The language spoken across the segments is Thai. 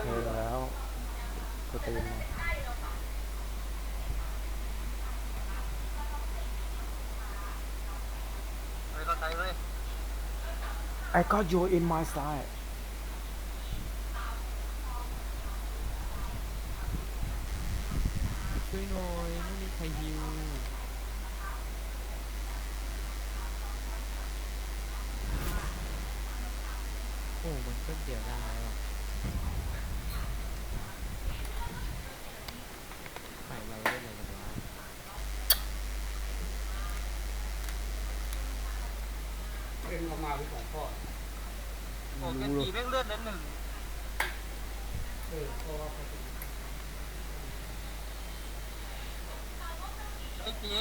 เพลงแล้วสตรีมมาไปเข้าใจเลย I got you in my side ช่วยหน่อยไม่มีใครฮิวโอ้มันก็เสียดายว่ะใส่เราเล่นอะไรกันวะ เองออกมาเป็นของพ่อ โอ้เกนจีแม่งเลือดเล่นหนึ่ง เออเพราะว่าเขาเป็น ไอ้จี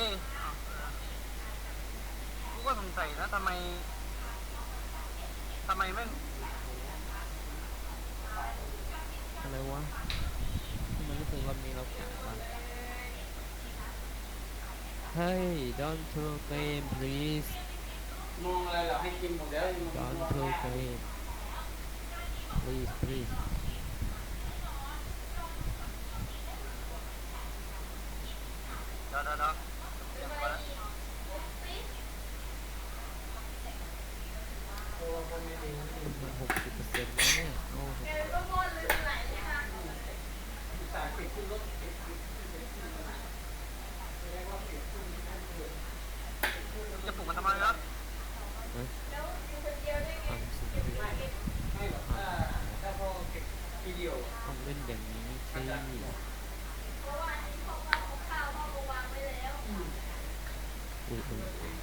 กูก็สงสัยนะทำไมทำไมแม่งอะไรวะทำไมรู้สึกรอบนี้เราแข็งวะเฮ้ย don't throw game please มองอะไรเหรอให้กินหมดแล้วยังมอง don't ว่า throw แม่ game please please เดี๋ยวเดี๋ยวเดี๋ยวเตรียมไว้แล้ว เพราะว่าพ่อแม่เองไม่มี มันหกสิบเปอร์เซ็นต์แล้วเนี่ยโอ้โห อุตส่าห์เก็บขึ้นรถเก็บขึ้นเก็บขึ้นมาแสดงว่าเก็บขึ้นที่นั่นเกิด จะปลุกมันทำไมครับ ทำสิ่งที่ ไม่หรอกถ้าถ้าพ่อเก็บทีเดียว ต้องเล่นอย่างนี้สิอุ้ยอุ้ยอุ้ย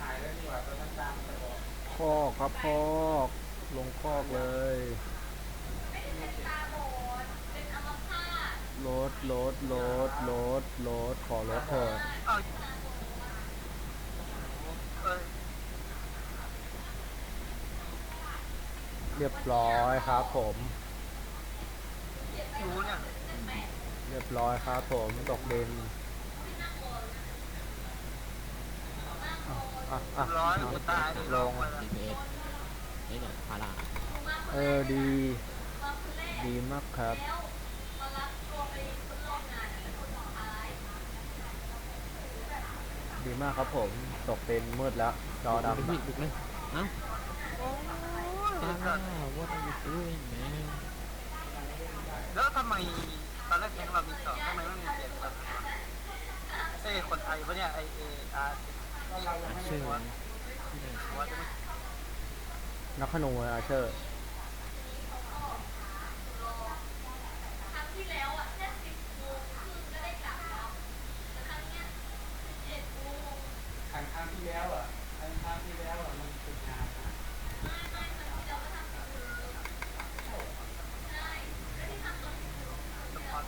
หายแล้วดีกว่าตอนนั้นตามแต่บอก คอกครับคอกลงคอกเลยรถรถรถรถรถขอรถเถอะอ้าวเอ้ยเรียบร้อยครับผมรู้เนี่ยเรียบร้อยครับผมตกดิน อะอะร้อยอะกูตายลงไปแล้วดีเอสไอ้หน่ยพาราเออดี ดีมากครับ ดีมากครับผม ตกเป็นมืดแล้ว จอดูดำเลยดูเลยเอ้าโอ้ยพารา what are you doing man แล้วทำไมตอนแรกแก๊งเรามีสองทำไมไม่มีเปลี่ยนแบเอ้ยคนไทยปะเนี่ยไอเออาร์ นะที่ไหนว่าจะไม่นักขนูอาเชอร์ ครั้งครั้งที่แล้วอะครั้งครั้งที่แล้วอะมันเป็นงานนะ สปอน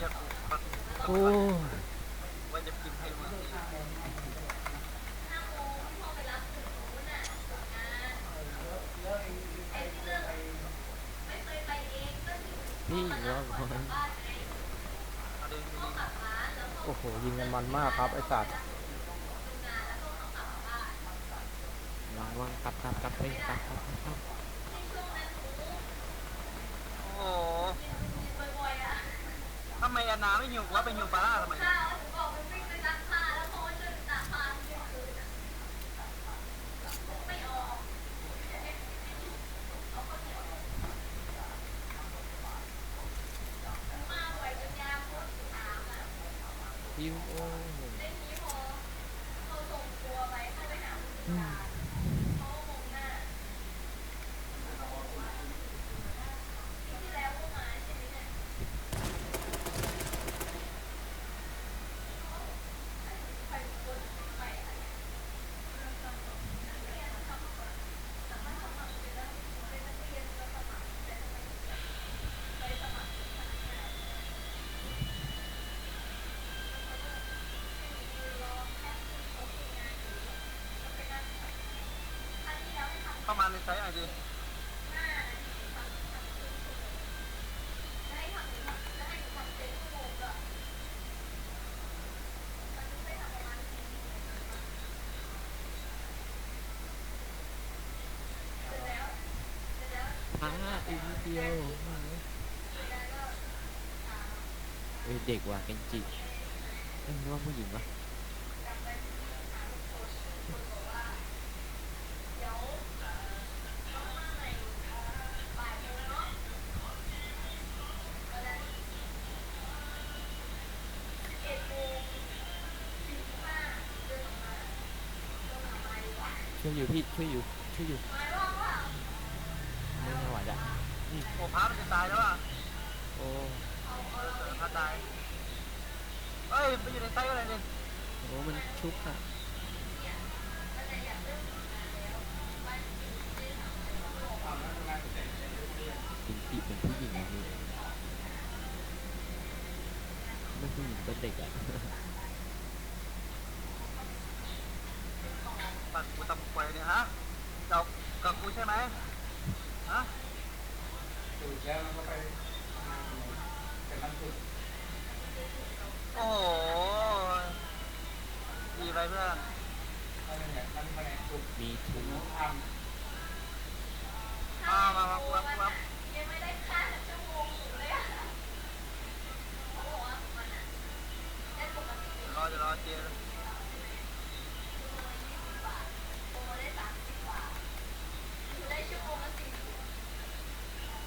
เรียกกูปั กโอ้ยว่าจะพิมพ์ให้มึงพี่รอก่อนเอาเดินไปยิงโอ้โห ยิงกันมันมากครับ ไอสัตว์วางวางกลับกลับกลับไปกลับกลับกลับโอ้ นาไม่หิวว่าไปหิวปลาล่าทำไมยิ้มโอ้ เข้ามาในไซต์หน่อยดิอ่าอีกนิดเดียวเด็กว่ะเกนจิเอ้ยนึกว่าผู้หญิงวะ ช่วยอยู่พี่ช่วยอยู่ช่วยอยู่ไม่ไหวละโอ้พาร์ทมันจะตายแล้วอะโอ้เออเออพาร์ทตายเอ้ยไปอยู่ในไซต์อะไรดิโหมันชุบอะ นั้นคะแนนสุดมีทูน้องทมามามามามายังไม่ได้ค่าชั่วโมงเลยอะเขาบอกว่ามันอะได้ปกติเดี๋ยวรอเดี๋ยวรอเจน โมได้สามสิบบาทหนูได้ชั่วโมงละสี่สิบ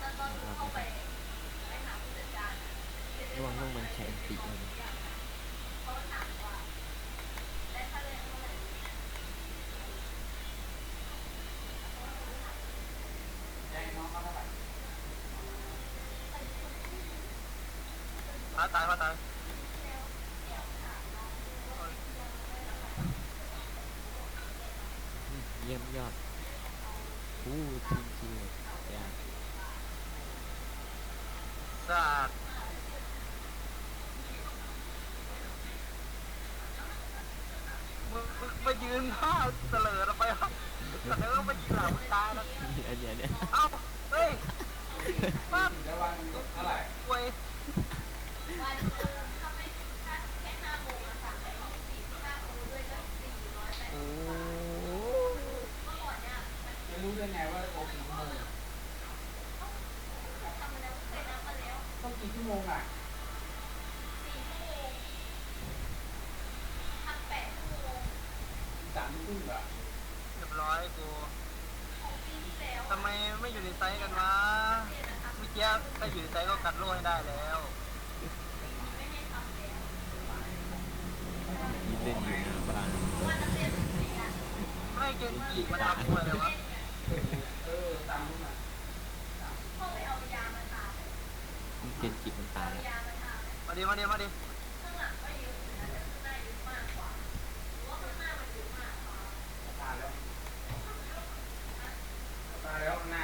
ตอนตอนหนูเข้าไปไปหาผู้จัดการอะ ระวังต้องมันแข่งติเลยนะ เขาถามว่าได้ค่าแรงเท่าไหร่ำแจ้งน้องเขาเท่าไหร่ พาร์ทตายพาร์ทตายอืมเยี่ยมยอดอู้ทีมคิวอย่าสาดมึงมึงมายืนท่าเสลอเราไปครับเสลอมายิงหลังมึงตายแล้วอันเนี้ยอันเนี้ยเอ้าเฮ้ยปั๊บแล้ววันเท่าไหร่เว้ย วันหนึ่งถ้าไม่ถ้าแค่ห้าโมงอะค่ะแต่ต้องสี่ห้าโมงด้วยก็สี่ร้อยแปด โอ้ เมื่อก่อนเนี่ยมัน จะรู้ได้ไงว่าโอกี่ชั่วโมง ทำมาแล้วเคยนับมาแล้ว ต้องกี่ชั่ว โมงอะสี่ชั่วโมงทำแปดชั่วโมงสามครึ่งอะเรียบร้อยกูของปีที่แล้วทำไมไม่อยู่ในไซส์กันวะเมื่อกี้ถ้าอยู่ในไซส์ก็กัดโล่ให้ได้แล้วไม่ให้ทำแล้วยืนเล่นอยู่หน้าบ้านวันนักเรียนสี่อะไม่เกณฑ์จีมาทำกูเลยวะ เออตามนู้นอะ พ่อไปเอายามาทา เกนจิมันตายเอาแล้วยามาทามาดิมาดิมาดิ ข้างหลังก็เยอะนะแต่ข้างหน้าเยอะมากกว่าหรือว่าข้างหน้ามันเยอะมากกว่า ตายแล้วตายแล้วข้างหน้า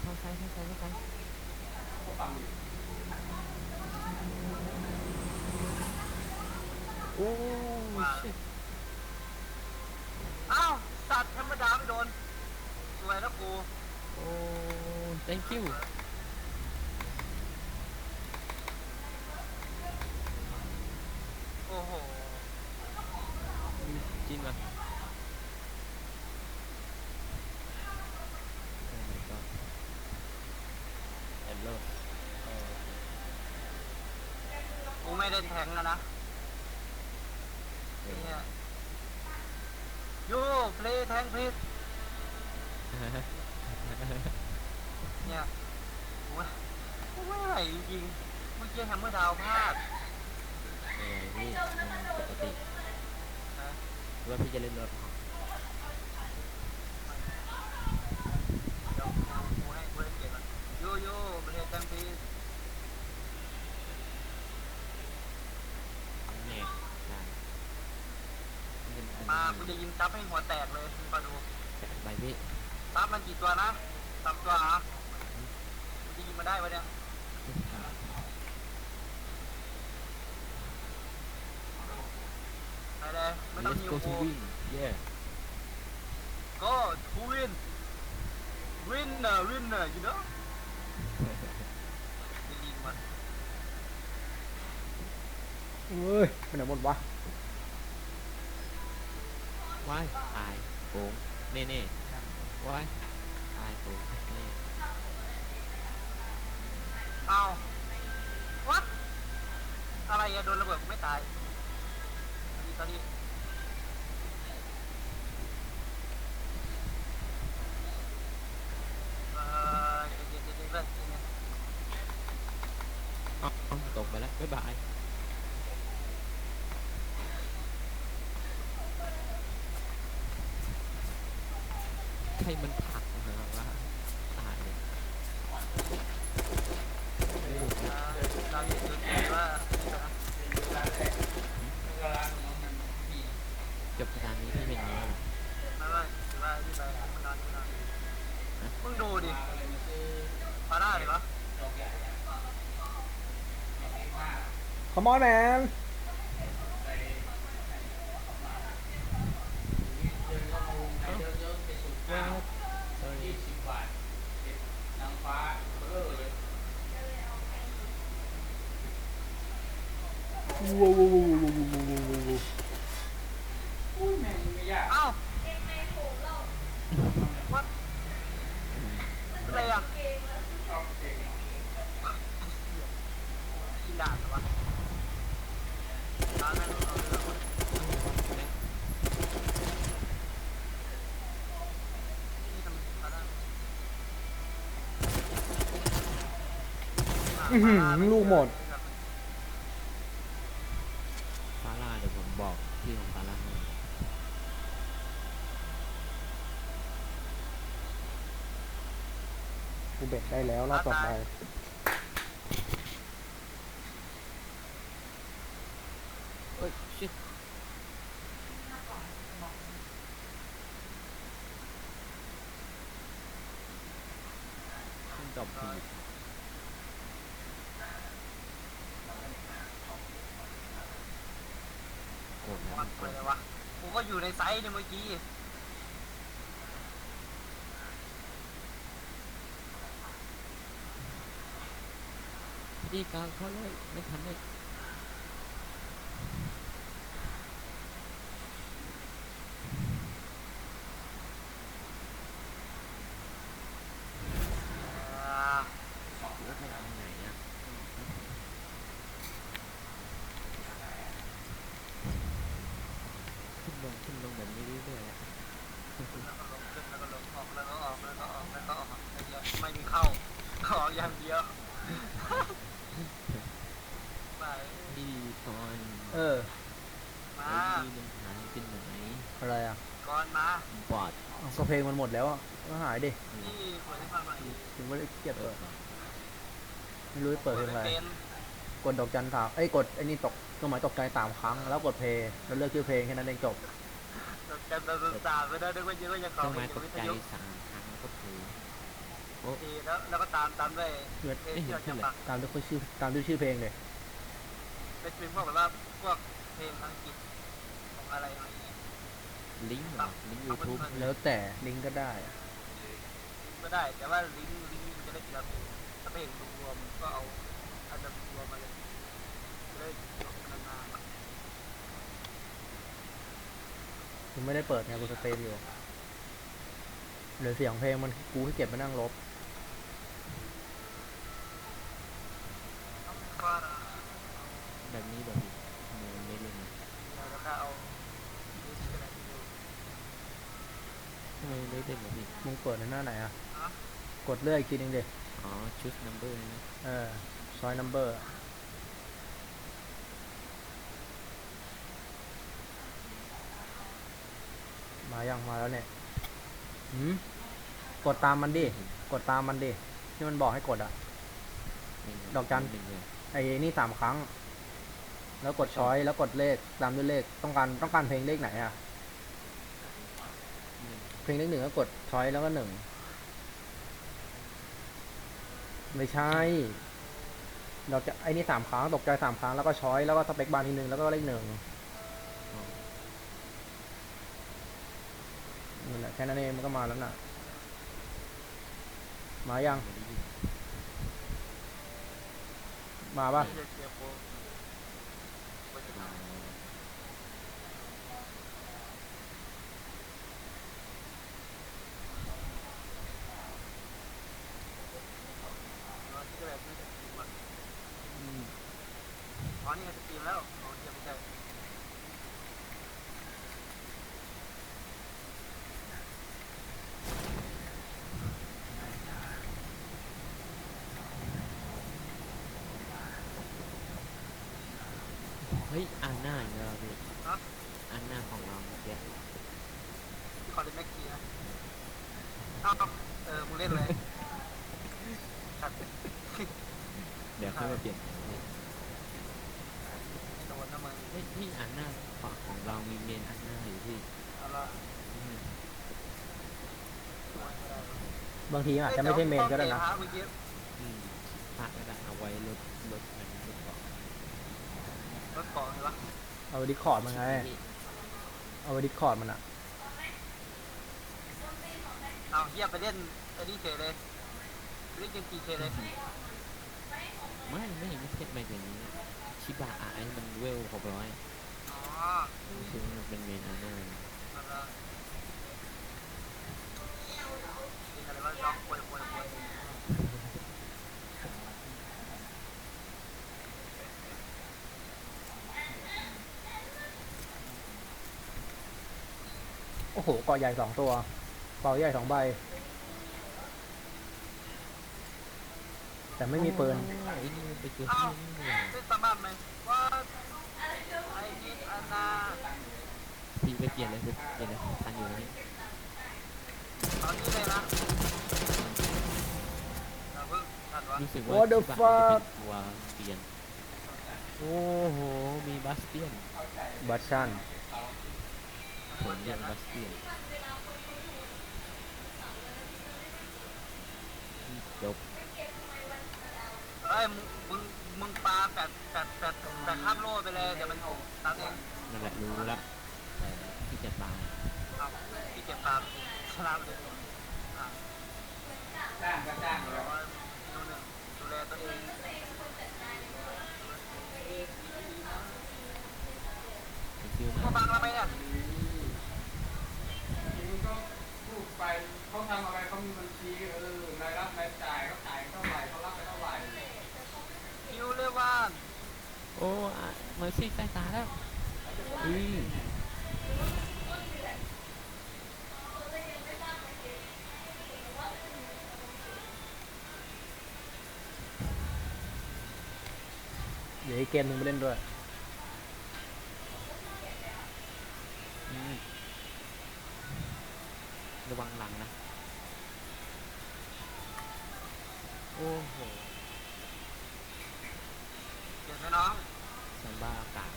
เข้าซ้ายเข้าซ้ายเข้าซ้าย ก็ฟังอยู่ โอ้ชิต อ้าวสัตว์ธรรมดาไม่โดน สวยแล้วกู โอ้ thank you โอ้โหจริงป่ะ Oh my god hello โอ้กูไม่ได้แทงแล้วนะเดี๋ยวเนี่ยยูเพลย์แทงพิษ เนี่ยกูว่ากูไม่ไหวจริงๆเมื่อกี้แฮมเมอร์ดาวพลาดเออนี่ปกตินะหรือว่าพี่จะเล่นรถเดี๋ยวกูให้กูให้เกียรติมันยูยูเพลย์แทงพิษเนี่ยมานี้กูจะยิงซับให้หัวแตกเลยมึงมาดูไปพี่ซับมันกี่ตัวนะสามตัวเหรอกูจะ มาได้ปะเนี่ยไม่ต้อง let's ยิว go โ to win yeah ก็ทูวินวินเนอร์วินเนอร์ you know จะยิงมันเอ้ยไปไหนหมดวะว้ายตายโกงเน่เน่ว้ายตายโกงเน่ อาวัดอะไรอะโดนระเบิดไม่ตายอันนี้ตอนนี้เอ่อเย็นๆเย็นๆเย็นๆเย็นเอ้าเอ้าตกไปแล้ว บ๊ายบาย ใครมันผลักมาวะตายเลย ๆเอ่อเราอยู่จุดที่ว่านี่นะ จบขนาดนี้ที่เป็นอย่างนี้เหรอ ไม่ไม่ถือว่าที่ไปมันนอนมันนอนมึงดูดิพาได้เหรอ คอมอนแมนยี่สิบบาทนางฟ้าเบลอเลยว้าวว้าวว้าวว้าวว้าวว้าวอุ้ยแม่งไม่ยากเอ้าเองในโขงเราวัดอะไรอะ เกงแล้ว ชอบเด็ก กินด่านเหรอวะร้านนั้นเอาเรื่องวะนี่ทำไมพาได้ อื้อหือลูกหมด ฟาร่าเดี๋ยวผมบอกที่ของฟาร่าให้กูเบ็ดได้แล้วรอบต่อไปเอ้ยชิดขึ้นจบทีโกรธแล้ว วัด โก ไป รธ เลยวะกูก็ อยู่ในไซส์เนี่ยเมื่อกี้ ดีกลางเขาเลยไม่ทันเลย อ่า รถไม่เอาไหนอะขึ้นลงขึ้นลงแบบนี้เรื่อยๆอะ แล้วก็ลงขึ้นแล้วก็ลงออกแล้วก็ออกแล้วก็ออกแล้วก็ออกไอ้เดียวไม่มีเข้าขออย่างเดียวไป พี่ก่อน เออ มา ไอ้พี่มันหายไปไหน อะไรอะ ก่อนมา บอด เอาก็เพลงมันหมดแล้วอะก็หายดินี่เปิดให้ฟังหน่อยถึงไม่ได้เกียดเปิดไม่รู้จะเปิดเพลงอะไรเป็นกดดอกจันสามเอ้ยกดไอ้นี่ตกเครื่องหมายตกใจสามครั้งแล้วกดเพลงแล้วเลือกชื่อเพลงแค่นั้นเองจบกันตาตาไปได้ด้วยว่าเยอะว่าจะเคขอรื่องเพไม้ลงตกวิทใจยุสามครั้งแล้วก็ถูโอ้ดีแล้วแล้วก็ตามตามด้วยเลือดเพลงที่เราจะฟังตามด้วยชื่อตามด้วยชื่อเพลงเลยเป็นเพลงพวกแบบว่าพวกเพลงอังกฤษ ลิงก์เหรอลิงก์ยูทูบแล้วแต่ลิงก์ก็ได้อะก็ได้ แต่ว่าลิงก์ลิงก์มันจะได้ทีละเพลงถ้าเพลงรวมๆก็เอาอันดับรวมมาเลยจะได้จบนานๆกูไม่ได้เปิดไงกูสเตรีมอยู่เหลือเสียงเพลงมันกูให้เก็บมานั่งลบ ก็ แบบนี้แบบนี้ทำไมมันไม่เล่นอะ แล้วก็เอาลิสต์อะไรที่ดู ทำไมมันไม่เล่นแบบนี้มึงเปิดในหน้าไหนอะฮะกดเลื่อยอีกทีนึงดิอ๋อชุดนัมเบอร์นะเออซอยนัมเบอร์มายังมาแล้วเนี่ยหืมกดตามมันดิ กดตามมันดิ ที่มันบอกให้กดอะไม่งั้ดอกจัน หนึ่งเลยไอ้นี่สามครั้ง แล้วกดช้อยแล้วกดเลขตามด้วยเลขต้องการต้องการเพลงเลขไหนอะหนึ่งเพ พลงเลขหนึ่งก็กดทอยแล้วก็หนึ่งไม่ใช่ เราจะไอ้นี่สามครั้งตกใจสามครั้งแล้วก็ช้อยแล้วก็สเปกบาร์ทีหนึ่งแล้วก็เลขหนึ่งนั่นแหละแค่นั้นเองมันก็มาแล้วน่ะ มายัง มาป่ะ อ๋อนี่ไงสตรีมแล้วโอเคไม่ใช่เฮ้ยอันหน้าอีกแล้วพี่ครับอันหน้าของเราเมื่อกี้ที่ขอเล่นแม็กกี้นะเอ้าเออมึงเล่นเลยขัด เดี๋ยวค่อยมาเปลี่ยน โดนนะมึง เฮ้ยพี่อันหน้าของเรามีเมนอันหน้าอยู่พี่ เอาละ อืม บางทีอาจจะไม่ใช่เมนก็ได้นะอืมพระก็ได้เอาไว้ลดลดมันลดเกาะรถเกาะเลยวะเอาดิคอร์ดมันไงเอาดิคอร์ดมันอะเอาเฮียไปเล่นไอ้นี่เฉยเลยไปเล่นเกมกีเฉยเลยไม่ไม่ไม่ใช่ไม่ถึงชิบะไอ้มันเวลหกร้อยอ๋อซึ่งมันเป็นเมนอันหน้นอ โอ้โหเกาะใหญ่สองตัวเกาะใหญ่สองใบ แต่ไม่มีปืนอ๋อไอ้นี่มันไปเจอเอ้าที่นี่นี่หว่าเล่นสามารถไหมว่าไอ้นี่อันนาพี่ไปเปลี่ยนเลยไปเปลี่ยนเลยทันอยู่ไหมตอนนี้เลยนะ รู้สึกว่า What the ชิบะ fuck มันจะเป็นตัวเปลี่ยนโอ้โห มีบัสเตียนบัตชันผมเรียกบัสเตียนจบเอ้ยมึงมึงมึงปาแปดแปดแปดแปดข้ามโลไปเลย เดี๋ยวมันตามเองนั่นแหละรู้ละแต่ที่จะตายเอาพี่เก็บตามชนะไปเลยอะจ้างก็จ้างอยู่แล้วดูหนึ่งดู แลตัวเองเป็นชื่อเขานะฟังเราไหมเนี่ยทีนี้ก็พูดไปเขาทำอะไรเขามีบัญชีเออรายรับรายจ่ายเขาจ่ายเท่าไหร่เขารับไปเท่าไหร่คิวเรว่านโอ้อะเมอร์ซี่ใต้ตาแล้วอือ เดี๋ยวอีกเกมหนึ่งไปเล่นด้วยอืมระวังหลังนะ โอ้โหเก็บไหมน้องแซมบ้าอากาศ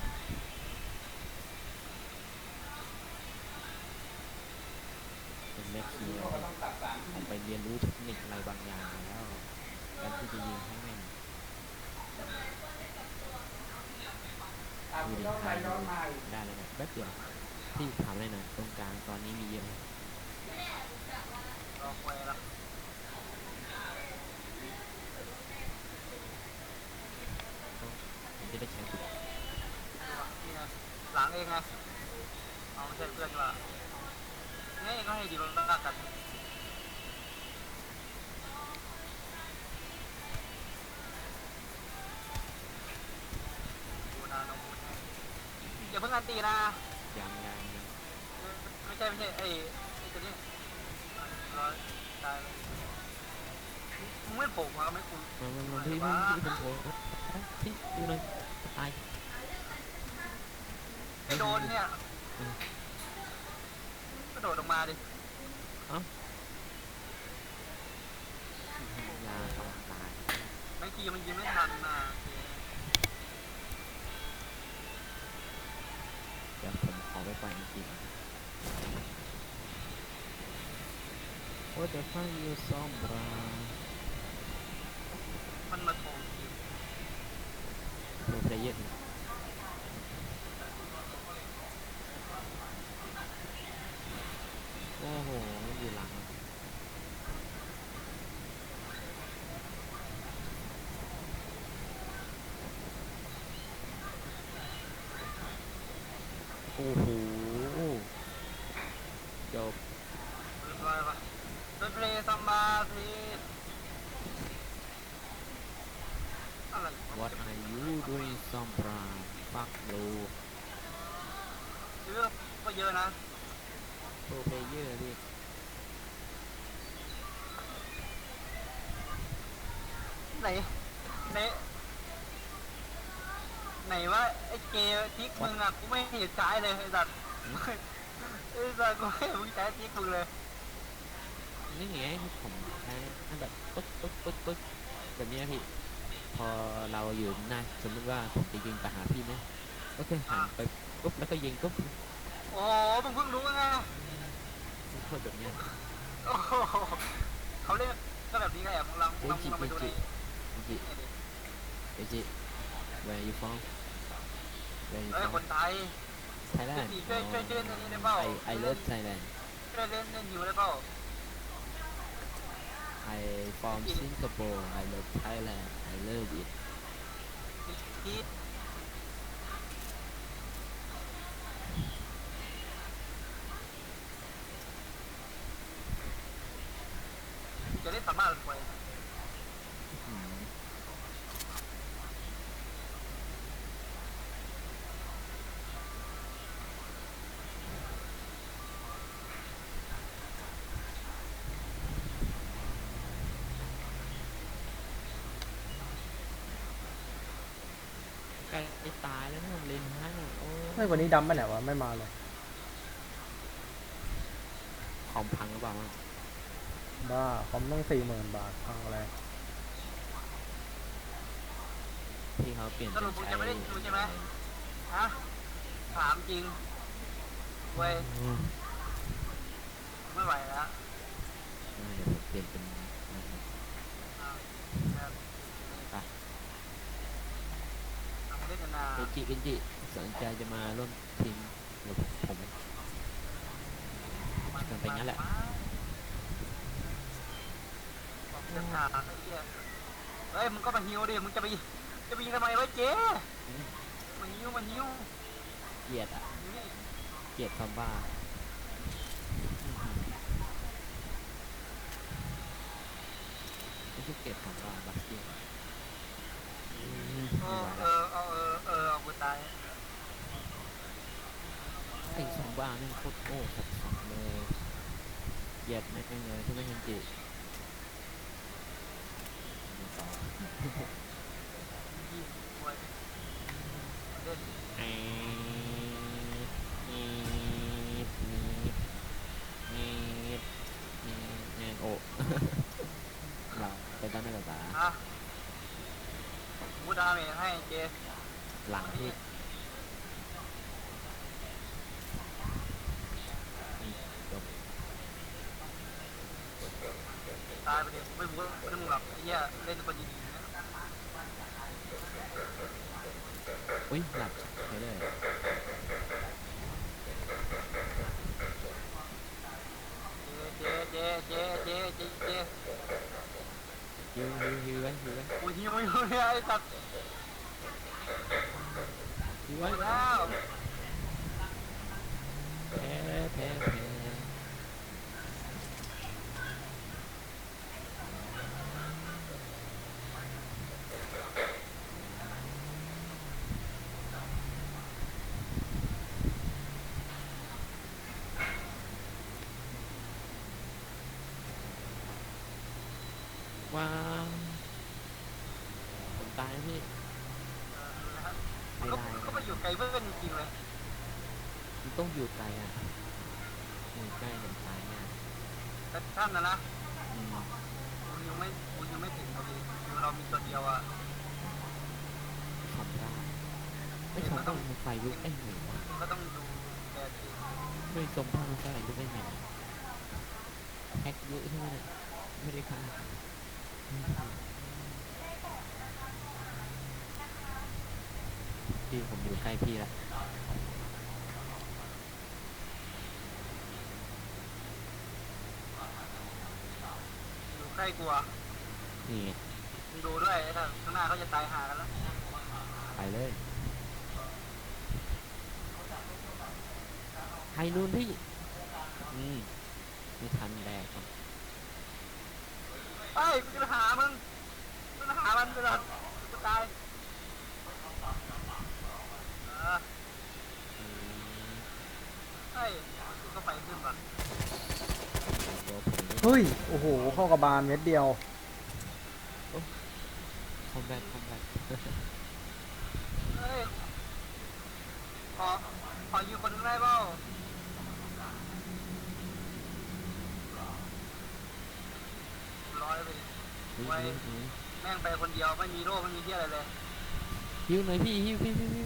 เป็นแม่คีเขาก็ต้องตัดสามออกไปเรียนรู้เทคนิคอะไรบางอย่างแล้วการที่จะยิงให้แม่น ตามย้อนไปย้อนมาได้เลยนะแป๊บเดียวที่ถามเลยหน่อยตรงกลางตอนนี้มีเยอะไหมรอควยละจะได้ใช้สุดนี่ไงหลังเองไงเอาไม่ใช่เพื่อนว่าเนี่ยก็ให้ดีลงรักกัน นตีนะยังยังยังไม่ใช่ไม่ใช่ไอ้ไอ้ตัวนี้ร้อยตายเลยมึงไม่โผล่มาก็ไม่คุณมามามาพี่พี่พี่เป็นโผล่พี่ดูหน่อยตายไอ้โดนเนี่ยกระโดดลงมาดิยาต้องตายบางทีมันยิงไม่ทันนะ ดี๋ยวผมขอไปปล่อยจริงโอ้แต่ฟังยูซอมบรา มันมาโถมทีม โปรเพลเยอร์โอ้โห โอ้โหจบ เรียบร้อยปะดนตรีซัมบาพีอะไรวะ What are you doing some brown fuck bro เยอะก็เยอะนะ pro player ดิ ไหนไหนไหนว่าไอ้เกย์ทิกมึงอะกูไม่เห็นใช้เลยไอ้สัตว์ไอ้สัตว์กูไม่เห็นมึงใช้ทิกมึงเลยนี่ไงที่ผมใช้ให้แบบปึ๊กปึ๊กปึ๊กปึ๊กแบบเนี้ยพี่ พอเราอยู่หน้าสมมติว่าผมจะยิงไปหาพี่นะก็แค่หันไปปุ๊บแล้วก็ยิงปุ๊บโอ้มึงเพิ่งรู้ไงโคตรแบบเนี้ยโอ้โหเขาเล่นก็แบบนี้ไงอะมึงลองมึงลองมึงลองไปดูในเอจิ เอจิ where are you from where are you เอ้ย from คนไทย Thailand ช่วยช่วยช่วยเล่นอันนี้ได้เปล่า I I love Thailand ช่วยเล่นเล่นฮิวได้เปล่า I from Singapore I love Thailand I love it ทีจะเล่นสามารถเลย อืม ใกล้จะตายแล้วนะเลนฮะโอ้ไม่วันนี้ดำไปไหนวะไม่มาเลยคอมพังหรือเปล่ามั่งบ้าคอมต้องสี่หมื่นบาทพังอะไรที่เขาเปลี่ยนสรุปมึงจะไม่ได้ดูใช่ไหมฮะถามจริงเว้ยอืมไม่ไหวแล้วอ่าเดี๋ยวผมเปลี่ยนเป็นนะครับ อ่าครับ ไป ทำ เล่นกันนาเอนจิเอนจิสนใจจะมาร่วมทีมกับผมมันเป็นงั้นแหละบอกจะถามไอ้เหี้ยเฮ้ยมึงก็มาฮิวดิมึงจะไปจะไปยิงทำไมวะเจ๊มาฮิวมาฮิวเกลียดอะนี่เกลียดคำว่าไม่ใช่เกลียดคำว่าบัสเกียนเอไม่อไหวเอแล้วอเออเออเออ เอากูตายไอ้คำว่านี่โคตรโง่สัสๆเลยเกลียดแม่งเลยใช่ไหมเอนจิไม่ต่อยิงเว้ยเล่นไอ้นี่นี่นี่นี่นี่โอ้ เราไปตั้งแต่ตา อะกูดาเมจให้เจ หลังที่นี่จบ ตายไปเดี๋ยวไม่รู้ไม่รู้มึงหรอกไอ้เหี้ยเล่นคนดีอุ้ยหลับไปเลยเจเจเจเจเจเจฮิวฮิวฮิวไว้ฮิวไว้กูหิวอยู่เนี่ยไอ้สัตว์ฮิวไว้แล้วแพ้แพ้แพ้ ว้าวผมตายแล้วพี่มันก็ก็มาอยู่ไกลเพื่อนจริงๆเลยมันต้องอยู่ไกลอะอยู่ใกล้กันตายเนี่ยแต่ท่านนะนะอืมกูยังไม่กูยังไม่ถึงเราดีเรามีตัวเดียวอะทำได้ไม่ชมต้องมันไฟลุกได้ไงวะก็ต้องดูแลดีไม่ชมต้องมันไฟลุกได้ไงแฮกเยอะใช่ไหมเนี่ยไม่ได้ค่ะ พี่ผมอยู่ใกล้พี่ละอยู่ใกล้กูอะนี่ไงมึงดูด้วยไอ้ท่านข้างหน้าเขาจะตายหากันแล้วไปเลยไฮนูนพี่ อืมไม่ทันแดกครับ เฮ้ยกูจะหามึงกูจะหามันไปเลยกูตายเอออืมเฮ้ยกูก็ไปขึ้นก่อนตัวผมนี่เฮ้ย โอ้โห เข้ากระบาลเม็ดเดียว คอมแบ็คคอมแบ็คเฮ้ยขอขอยืมคนหนึงได้เปล่าร้ อยไปดิอุ้ยไว้อุ้ยอุ้ยแม่งไปคนเดียวไม่มีโรคไม่มีเที่ยอะไรเลย หิวหน่อยพี่หิวหิวหิวหิว